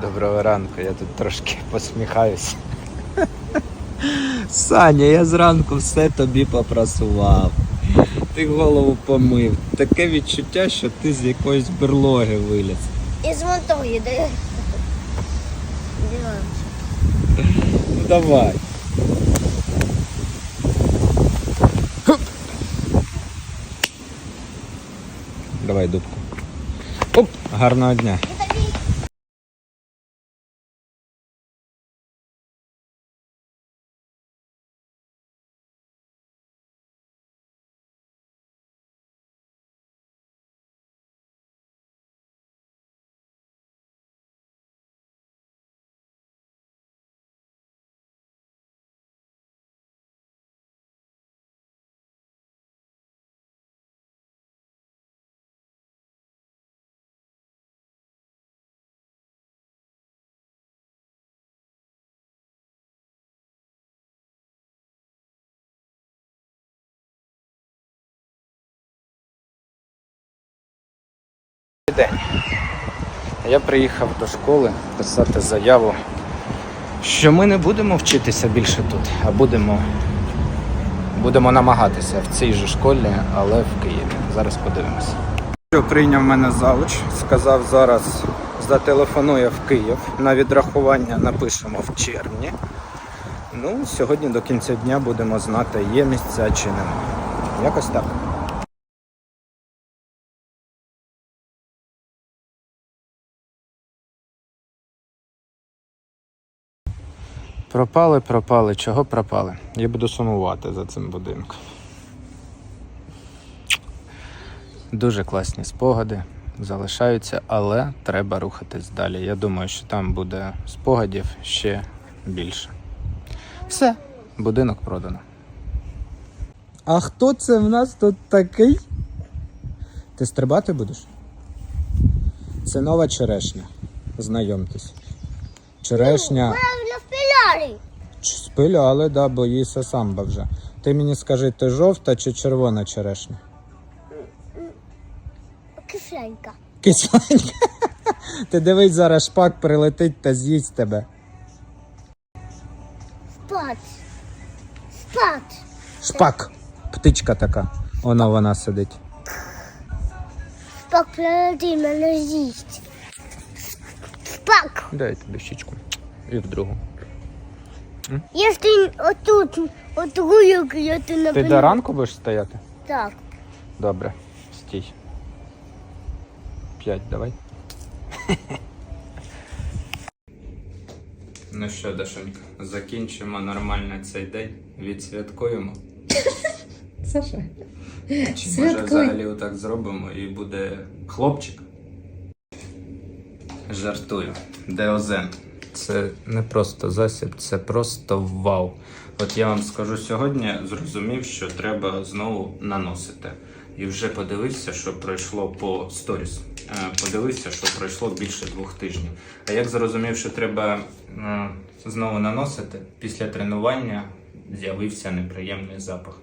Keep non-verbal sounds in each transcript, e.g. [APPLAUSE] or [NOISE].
Доброго ранку, я тут трошки [LAUGHS] посміхаюся. Саня, я зранку все тобі попрасував. Ти голову помив. Таке відчуття, що ти з якоїсь берлоги виліз. Із монтої, де. Ну давай. Давай дубку. Оп, гарного дня. День. Я приїхав до школи писати заяву, що ми не будемо вчитися більше тут, а будемо, будемо намагатися в цій же школі, але в Києві. Зараз подивимося. Що прийняв мене завуч, сказав зараз зателефонує в Київ. На відрахування напишемо в червні. Ну, сьогодні до кінця дня будемо знати, є місця чи нема. Якось так. Пропали, пропали. Чого пропали? Я буду сумувати за цим будинком. Дуже класні спогади залишаються, але треба рухатись далі. Я думаю, що там буде спогадів ще більше. Все, будинок продано. А хто це в нас тут такий? Ти стрибати будеш? Це нова черешня. Знайомтесь. Черешня. Ч- Спиляли, да, бо їсться самба вже. Ти мені скажи, ти жовта чи червона черешня? Кисленька. Кисленька. [LAUGHS] Ти дивись, зараз шпак прилетить та з'їсть тебе. Спать. Спать. Шпак. Птичка така. Вона вона сидить. Спак прилетів мене з'їсть. Спак. Дай тобі щічку. І в другу. Якщо отут, оту як я ти не Ти до ранку будеш стояти? Так. Добре. Стій. П'ять, давай. [LAUGHS] Ну що, Дашенька, закінчимо нормально цей день. Відсвяткуємо. [LAUGHS] Саша. Чи може Святкуй. взагалі отак зробимо і буде хлопчик? Жартую. Деозен. Це не просто засіб, це просто вау. От я вам скажу сьогодні, зрозумів, що треба знову наносити. І вже подивився, що пройшло по сторіс. Е, Подивився, що пройшло більше двох тижнів. А як зрозумів, що треба е, знову наносити, після тренування з'явився неприємний запах.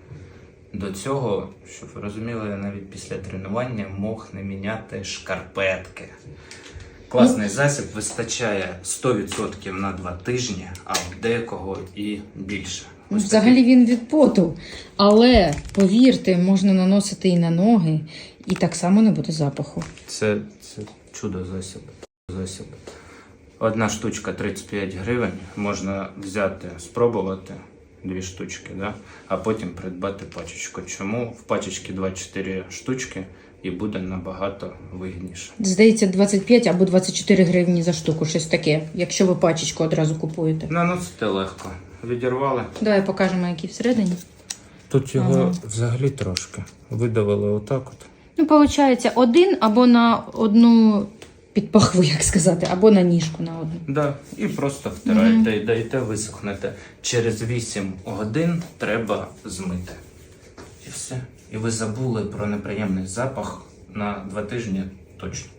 До цього, щоб ви розуміли, я навіть після тренування мог не міняти шкарпетки. Класний засіб вистачає 100% на 2 тижні, а в декого і більше. Ось Взагалі він від поту. Але повірте, можна наносити і на ноги, і так само не буде запаху. Це, це чудо засіб. засіб. Одна штучка 35 гривень. Можна взяти, спробувати дві штучки, да? а потім придбати пачечку. Чому в пачечці 24 штучки і буде набагато вигідніше. Здається, 25 або 24 гривні за штуку, щось таке, якщо ви пачечку одразу купуєте. Наносити легко. Відірвали. Давай покажемо, які всередині. Тут його Ага. взагалі трошки. Видавили отак от. Ну, виходить, один або на одну під пахву, як сказати, або на ніжку на одну. Да, і просто втираєте і даєте висохнете. Через 8 годин треба змити. І все. І ви забули про неприємний запах на 2 тижні точно.